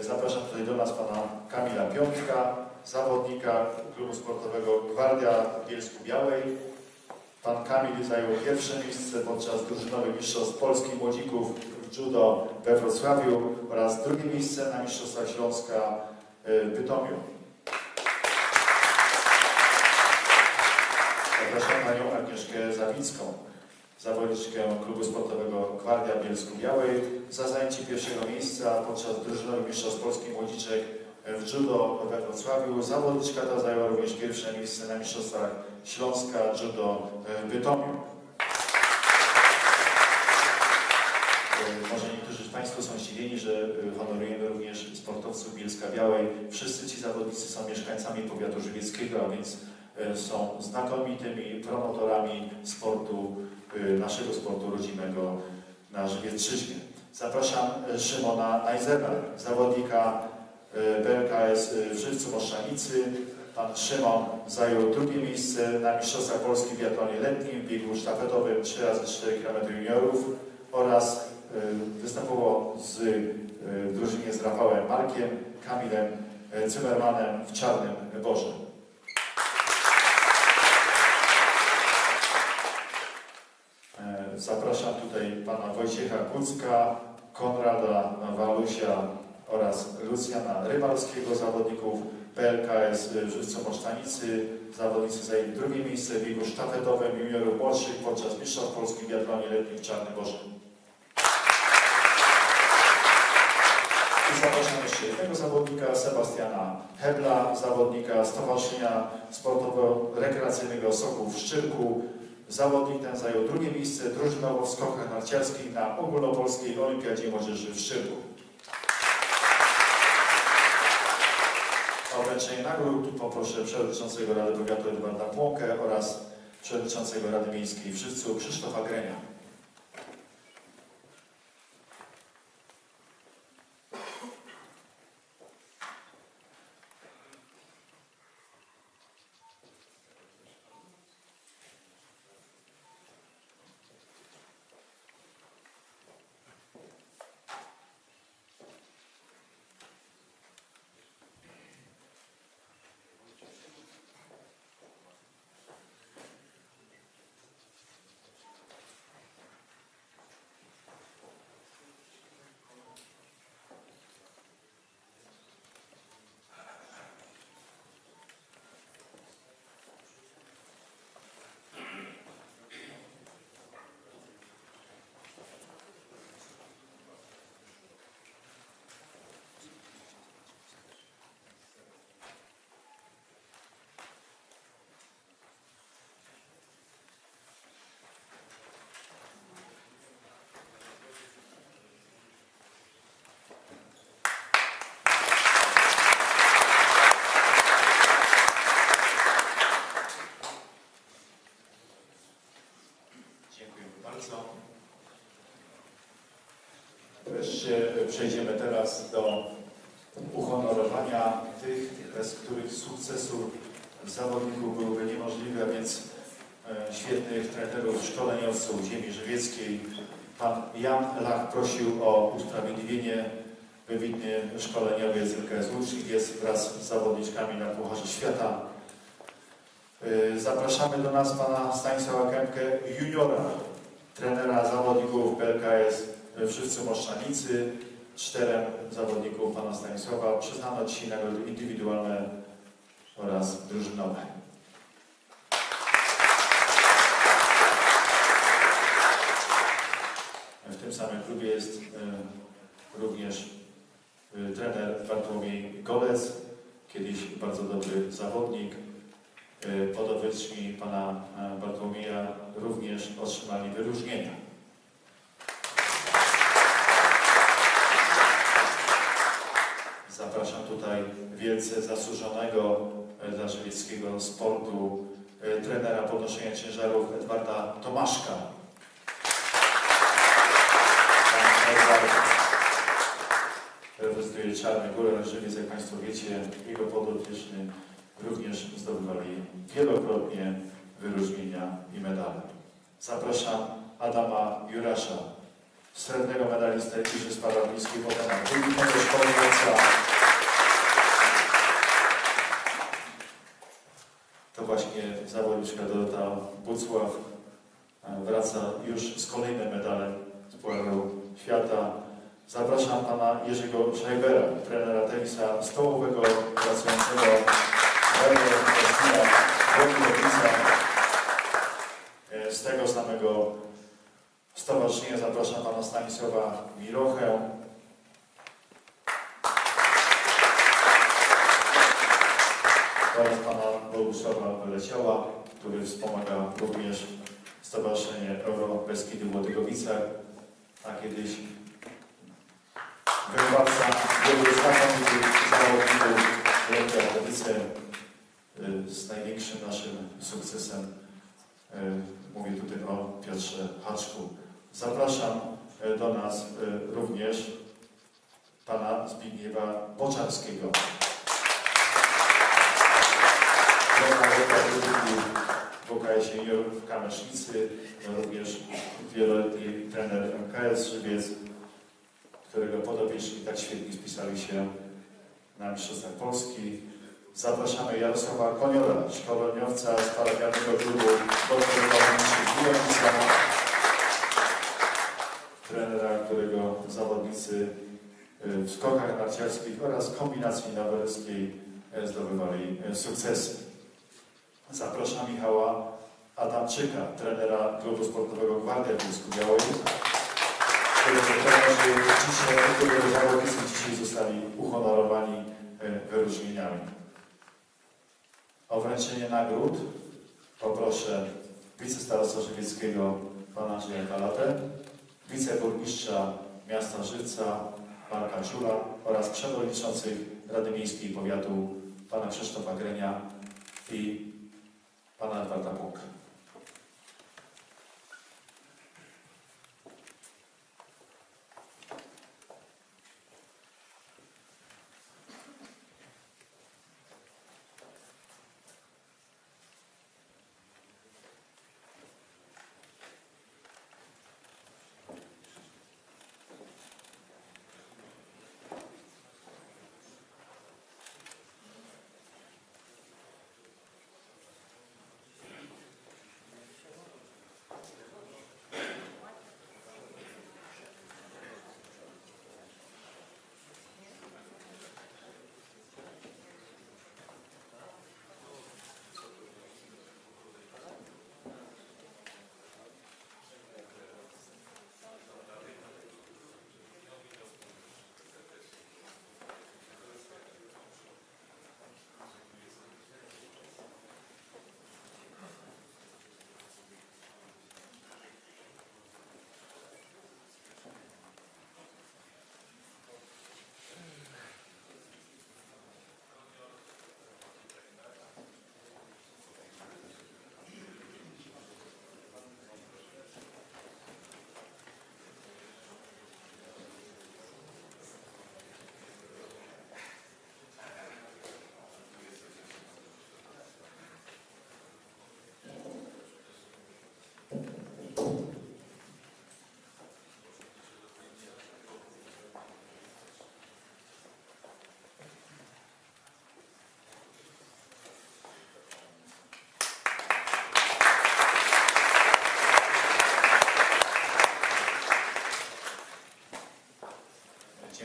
Zapraszam tutaj do nas pana Kamila Piątka, zawodnika klubu sportowego Gwardia Bielsku Białej. Pan Kamil zajął pierwsze miejsce podczas drużynowych mistrzostw Polski Młodzików w judo we Wrocławiu oraz drugie miejsce na Mistrzostwach Śląska e, w Bytomiu. Zapraszam panią Agnieszkę Zawicką, zawodniczkę klubu sportowego Gwardia Bielsku Białej za zajęcie pierwszego miejsca podczas drużynowych mistrzostw Polski Młodziczek w judo we Wrocławiu. Zawodniczka ta zajęła również pierwsze miejsce na Mistrzostwach Śląska Judo w Bytomiu. Może niektórzy z Państwa są zdziwieni, że honorujemy również sportowców Bielska Białej. Wszyscy ci zawodnicy są mieszkańcami powiatu żywieckiego, a więc e, są znakomitymi promotorami sportu, naszego sportu rodzimego na Żywiecczyźnie. Zapraszam e, Szymona Najzera, zawodnika e, BLKS w Żywcu Moszczanicy. Pan Szymon zajął drugie miejsce na Mistrzostwach Polski w biatlonie letnim, w biegu sztafetowym 3x4 km juniorów oraz występował z, w drużynie z Rafałem Markiem, Kamilem Cymermanem w Czarnym Boże. Zapraszam tutaj pana Wojciecha Kucka, Konrada Walusia oraz Lucjana Rybalskiego, zawodników PLKS Moszczanicy. Zawodnicy zajęli drugie miejsce w biegu sztafetowym juniorów młodszych podczas Mistrzostw Polski w biatlonie letnim w Czarnym Boże. I zapraszam jeszcze jednego zawodnika, Sebastiana Hebla, zawodnika Stowarzyszenia Sportowo-Rekreacyjnego Soków w Szczyrku. Zawodnik ten zajął drugie miejsce drużynowo w skokach narciarskich na ogólnopolskiej Olimpiadzie Młodzieży w Szczyrku. O wręczenie nagród poproszę przewodniczącego Rady Powiatu Edwarda Płonkę oraz przewodniczącego Rady Miejskiej w Żywcu Krzysztofa Grenia. Świetnych trenerów, szkoleniowców ziemi żywieckiej. Pan Jan Lach prosił o usprawiedliwienie. Wybitny szkoleniowiec LKS Łucznik jest wraz z zawodniczkami na Pucharze Świata. E, Zapraszamy do nas pana Stanisława Kępkę, juniora, trenera zawodników PLKS w Żywcu Moszczanicy. Czterem zawodników pana Stanisława przyznano dzisiaj nagrody indywidualne oraz drużynowe. W tym samym klubie jest e, również e, trener Bartłomiej Golec, kiedyś bardzo dobry zawodnik, E, Podowieczni pana Bartłomieja również otrzymali wyróżnienia. Zapraszam tutaj wielce zasłużonego dla żywieckiego sportu trenera podnoszenia ciężarów Edwarda Tomaszka. Pan Edward reprezentuje Czarny Górę Żywiec, jak Państwo wiecie, jego podopieczny również zdobywali wielokrotnie wyróżnienia i medale. Zapraszam Adama Jurasza, srebrnego medalistę Igrzysk Paralimpijskich Bogdana Wójtnego Szkolnictwa. To właśnie zawodniczka Dorota Bucław wraca już z kolejnym medalem z Pucharu Świata. Zapraszam pana Jerzego Schreibera, trenera tenisa stołowego, pracującego w. E, Z tego samego stowarzyszenia zapraszam pana Stanisława Mirochę. oraz pana Bogusława Wyleciała, który wspomaga również Stowarzyszenie Euro Beskidy Łodygowice, a kiedyś wychowawca wielu znakomitych zawodników w lekkiej atletyce y, z największym naszym sukcesem. y, Mówię tutaj o Piotrze Haczku. Zapraszam y, do nas y, również pana Zbigniewa Boczarskiego. w UKS Junior w Kamesznicy, no również wieloletni trener MKS Żywiec, którego podobieczni tak świetnie spisali się na Mistrzostwach Polski. Zapraszamy Jarosława Koniora, szkoleniowca z parafialnego klubu Polskiego Piłownictwa, trenera, którego zawodnicy y, w skokach narciarskich oraz kombinacji nawerskiej y, zdobywali y, sukcesy. Zapraszam Michała Adamczyka, trenera klubu sportowego Gwardia w Białej, dzisiaj, zostali uhonorowani wyróżnieniami. O wręczenie nagród poproszę wicestarostwa żywieckiego pana Andrzeja Kalatę, wiceburmistrza miasta Żywca Marka Ciula oraz przewodniczących Rady Miejskiej Powiatu pana Krzysztofa Grenia i pana Edwarda Bóg.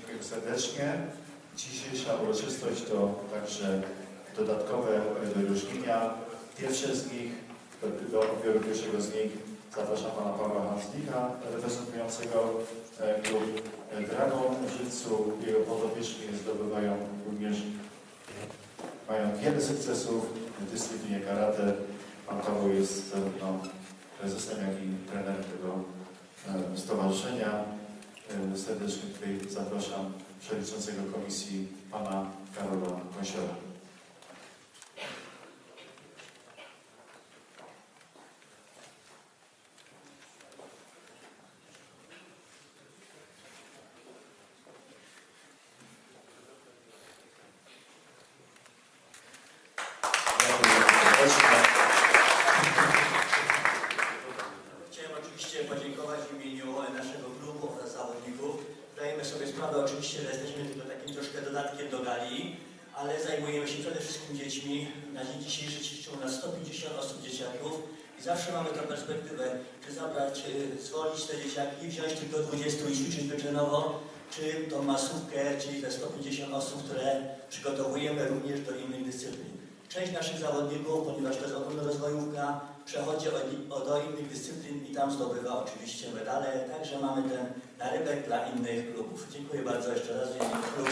Dziękuję serdecznie. Dzisiejsza uroczystość to także dodatkowe wyróżnienia. Pierwsze z nich, do, odbioru pierwszego z nich zapraszam pana Pawła Hanslika, reprezentującego e, klub e, Dragon w Żywcu. Jego podopieczni zdobywają również, mają wiele sukcesów w dyscyplinie karate. Pan Paweł jest zarówno prezesem, jak i trenerem tego e, stowarzyszenia. E, Serdecznie tutaj zapraszam przewodniczącego komisji pana Karola Kąsiora. Dziękuję serdecznie. Chciałem oczywiście podziękować w imieniu naszego klubu oraz zawodników. Zdajemy sobie sprawę oczywiście, że jesteśmy tylko takim troszkę dodatkiem do gali, ale zajmujemy się przede wszystkim dziećmi. Na dzień dzisiejszy ćwiczą nas 150 osób dzieciaków i zawsze mamy tę perspektywę, czy zabrać, y, zwolnić te dzieciaki, wziąć tylko 20 i ćwiczyć wyczynowo, czy tą masówkę, czyli te 150 osób, które przygotowujemy również do innych dyscyplin. Część naszych zawodników, ponieważ to jest ogólnorozwojówka, przechodzi o, o, do innych dyscyplin i tam zdobywa oczywiście medale, także mamy ten narybek dla innych klubów. Dziękuję bardzo jeszcze raz w imieniu klubu.